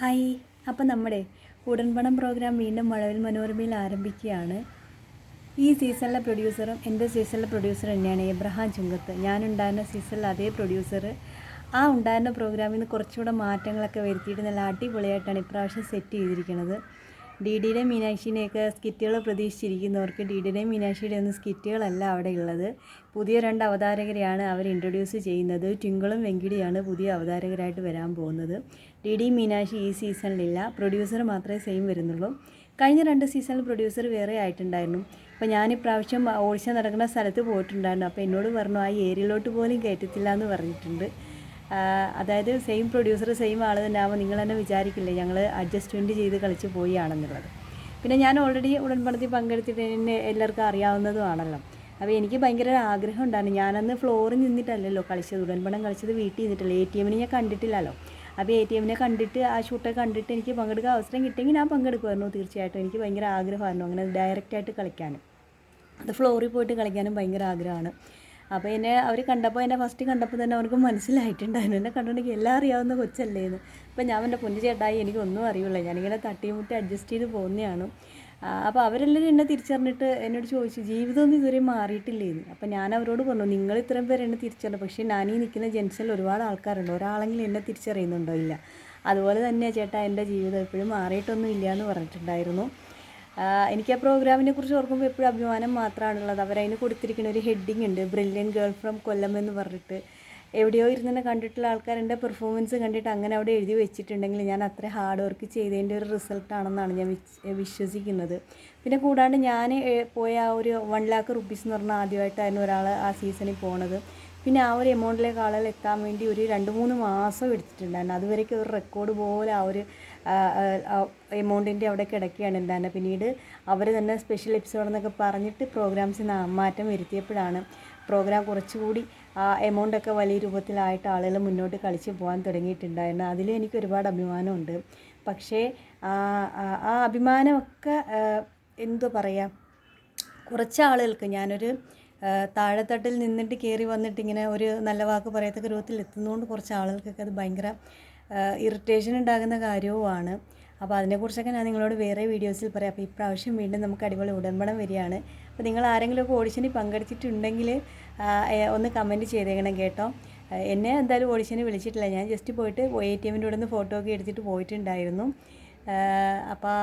Hi. അപ്പം നമ്മുടെ ഉടൻപണം programme വീണ്ടും മഴവിൽ മനോരമയിൽ ആരംഭിക്കുകയാണ്. ഈ സീസണിലെ പ്രൊഡ്യൂസറും എന്റെ സീസണിലെ പ്രൊഡ്യൂസർ തന്നെയാണ് എബ്രഹാം ചുങ്കത്ത്. ഞാനുണ്ടായിരുന്ന സീസണിൽ അതേ പ്രൊഡ്യൂസർ ആ ഉണ്ടായിരുന്ന പ്രോഗ്രാമിൽ നിന്ന് കുറച്ചുകൂടെ മാറ്റങ്ങളൊക്കെ വരുത്തിയിട്ട് നല്ല അടിപൊളിയായിട്ടാണ് ഇപ്രാവശ്യം സെറ്റ് ചെയ്തിരിക്കുന്നത്. ഡി ഡിയുടെ മീനാക്ഷിനെയൊക്കെ സ്കിറ്റുകൾ പ്രതീക്ഷിച്ചിരിക്കുന്നവർക്ക് ഡി ഡിയുടെ മീനാക്ഷിയുടെ ഒന്നും സ്കിറ്റുകളല്ല അവിടെ ഉള്ളത് പുതിയ രണ്ട് അവതാരകരെയാണ് അവർ ഇൻട്രൊഡ്യൂസ് ചെയ്യുന്നത്. ട്വിങ്കിളും വെങ്കിടിയാണ് പുതിയ അവതാരകരായിട്ട് വരാൻ പോകുന്നത്. ഡി ഡി മീനാക്ഷി ഈ സീസണിലില്ല. പ്രൊഡ്യൂസർ മാത്രമേ സെയിം വരുന്നുള്ളൂ. കഴിഞ്ഞ രണ്ട് സീസണിൽ പ്രൊഡ്യൂസർ വേറെ ആയിട്ടുണ്ടായിരുന്നു. അപ്പോൾ ഞാൻ ഇപ്രാവശ്യം ഓഡിഷൻ നടക്കുന്ന സ്ഥലത്ത് പോയിട്ടുണ്ടായിരുന്നു. അപ്പോൾ എന്നോട് പറഞ്ഞു ആ ഏരിയയിലോട്ട് പോലും കയറ്റത്തില്ല എന്ന് പറഞ്ഞിട്ടുണ്ട്. അതായത് സെയിം പ്രൊഡ്യൂസർ സെയിം ആൾ തന്നെ ആകുമ്പോൾ നിങ്ങൾ തന്നെ വിചാരിക്കില്ലേ ഞങ്ങൾ അഡ്ജസ്റ്റ്മെന്റ് ചെയ്ത് കളിച്ച് പോയാണെന്നുള്ളത് പിന്നെ ഞാൻ ഓൾറെഡി ഉടൻപടത്തിൽ പങ്കെടുത്തിട്ട് എന്നെ എല്ലാവർക്കും അറിയാവുന്നതുമാണല്ലോ. അപ്പോൾ എനിക്ക് ഭയങ്കര ആഗ്രഹം ഉണ്ടായിരുന്നു. ഞാനന്ന് ഫ്ലോറിൽ നിന്നിട്ടല്ലല്ലോ കളിച്ചത്. ഉടൻപടം കളിച്ചത് വീട്ടിൽ നിന്നിട്ടല്ലോ. എ ടി എമ്മിന് ഞാൻ കണ്ടിട്ടില്ലല്ലോ. അപ്പോൾ എ ടി എമ്മിനെ കണ്ടിട്ട് ആ ഷൂട്ടൊക്കെ കണ്ടിട്ട് എനിക്ക് പങ്കെടുക്കാൻ അവസരം കിട്ടിയെങ്കിൽ ഞാൻ പങ്കെടുക്കുമായിരുന്നു തീർച്ചയായിട്ടും. എനിക്ക് ഭയങ്കര ആഗ്രഹമായിരുന്നു അങ്ങനെ ഡയറക്റ്റായിട്ട് കളിക്കാനും. അത് ഫ്ലോറിൽ പോയിട്ട് കളിക്കാനും ഭയങ്കര ആഗ്രഹമാണ്. അപ്പോൾ എന്നെ അവർ കണ്ടപ്പോൾ എന്നെ ഫസ്റ്റ് കണ്ടപ്പോൾ തന്നെ അവർക്ക് മനസ്സിലായിട്ടുണ്ടായിരുന്നു. എന്നെ കണ്ടുകൊണ്ടെങ്കിൽ എല്ലാം അറിയാവുന്ന കൊച്ചല്ലേ എന്ന് അപ്പോൾ ഞാൻ എന്റെ പൊന്നു ചേട്ടായി എനിക്കൊന്നും അറിയില്ല. ഞാനിങ്ങനെ തട്ടിമുട്ടി അഡ്ജസ്റ്റ് ചെയ്ത് പോകുന്നതാണ് അപ്പോൾ അവരെല്ലാവരും എന്നെ തിരിച്ചറിഞ്ഞിട്ട് എന്നോട് ചോദിച്ചു ജീവിതമൊന്നും ഇതുവരെ മാറിയിട്ടില്ലേന്ന്? അപ്പോൾ ഞാൻ അവരോട് പറഞ്ഞു നിങ്ങൾ ഇത്രയും പേര് എന്നെ തിരിച്ചറിഞ്ഞു. പക്ഷേ ഞാൻ ഈ നിൽക്കുന്ന ജെൻസിൽ ഒരുപാട് ആൾക്കാരുണ്ട്. ഒരാളെങ്കിലും എന്നെ തിരിച്ചറിയുന്നുണ്ടോ ഇല്ല? അതുപോലെ തന്നെയാണ് ചേട്ടാ എന്റെ ജീവിതം എപ്പോഴും മാറിയിട്ടൊന്നും ഇല്ല എന്ന് പറഞ്ഞിട്ടുണ്ടായിരുന്നു. എനിക്ക് ആ പ്രോഗ്രാമിനെ കുറിച്ച് ഓർക്കുമ്പോൾ എപ്പോഴും അഭിമാനം മാത്രമാണുള്ളത്. അവരതിന് കൊടുത്തിരിക്കുന്ന ഒരു ഹെഡിങ് ഉണ്ട് ബ്രില്യൻ ഗേൾ ഫ്രം കൊല്ലം എന്ന് പറഞ്ഞിട്ട്. എവിടെയോ ഇരുന്ന് കണ്ടിട്ടുള്ള ആൾക്കാർ എന്റെ പെർഫോമൻസ് കണ്ടിട്ട് അങ്ങനെ അവിടെ എഴുതി വെച്ചിട്ടുണ്ടെങ്കിൽ ഞാൻ അത്ര ഹാർഡ് വർക്ക് ചെയ്തതിന്റെ ഒരു റിസൾട്ടാണെന്നാണ് ഞാൻ വിശ്വസിക്കുന്നത്. പിന്നെ കൂടാണ്ട് ഞാൻ പോയ ആ ഒരു വൺ ലാക്ക് റുപ്പീസ് എന്ന് പറഞ്ഞാൽ ആദ്യമായിട്ടായിരുന്നു ഒരാൾ ആ സീസണിൽ പോണത്. പിന്നെ ആ ഒരു എമൗണ്ടിലേക്ക് ആളുകൾ എത്താൻ വേണ്ടി ഒരു രണ്ട് മൂന്ന് മാസം എടുത്തിട്ടുണ്ടായിരുന്നു. അതുവരേക്ക് ഒരു റെക്കോർഡ് പോലെ ആ ഒരു എമൗണ്ടിന്റെ അവിടെ കിടക്കുകയാണ് ഉണ്ടായിരുന്നത് പിന്നീട് അവർ തന്നെ സ്പെഷ്യൽ എപ്പിസോഡ് എന്നൊക്കെ പറഞ്ഞിട്ട് പ്രോഗ്രാംസ് മാറ്റം വരുത്തിയപ്പോഴാണ് പ്രോഗ്രാം കുറച്ചുകൂടി ആ എമൗണ്ടൊക്കെ വലിയ രൂപത്തിലായിട്ട് ആളുകൾ മുന്നോട്ട് കളിച്ച് പോകാൻ തുടങ്ങിയിട്ടുണ്ടായിരുന്നു അതിൽ എനിക്ക് ഒരുപാട് അഭിമാനമുണ്ട്. പക്ഷേ ആ അഭിമാനമൊക്കെ എന്തോ പറയുക കുറച്ച് ആളുകൾക്ക് ഞാനൊരു താഴെത്തട്ടിൽ നിന്നിട്ട് കയറി വന്നിട്ട് ഇങ്ങനെ ഒരു നല്ല വാക്ക് പറയത്തക്ക രൂപത്തിൽ എത്തുന്നതുകൊണ്ട് കുറച്ച് ആളുകൾക്കൊക്കെ അത് ഭയങ്കര ഇറിറ്റേഷൻ ഉണ്ടാകുന്ന കാര്യവുമാണ്. അപ്പോൾ അതിനെക്കുറിച്ചൊക്കെ ഞാൻ നിങ്ങളോട് വേറെ വീഡിയോസിൽ പറയാം. അപ്പോൾ ഇപ്രാവശ്യം വീണ്ടും നമുക്ക് അടിപൊളി ഉടമ്പടം വരികയാണ്. അപ്പോൾ നിങ്ങൾ ആരെങ്കിലുമൊക്കെ ഓഡിഷനിൽ പങ്കെടുത്തിട്ടുണ്ടെങ്കിൽ ഒന്ന് കമന്റ് ചെയ്തേക്കണം കേട്ടോ. എന്നെ എന്തായാലും ഓഡിഷന് വിളിച്ചിട്ടില്ല. ഞാൻ ജസ്റ്റ് പോയിട്ട് എ ടി എമ്മിന്റെ കൂടെ നിന്ന് ഫോട്ടോ ഒക്കെ എടുത്തിട്ട് പോയിട്ടുണ്ടായിരുന്നു. അപ്പോൾ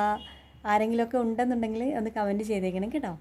ആരെങ്കിലുമൊക്കെ ഉണ്ടെന്നുണ്ടെങ്കിൽ ഒന്ന് കമന്റ് ചെയ്തേക്കണം കേട്ടോ.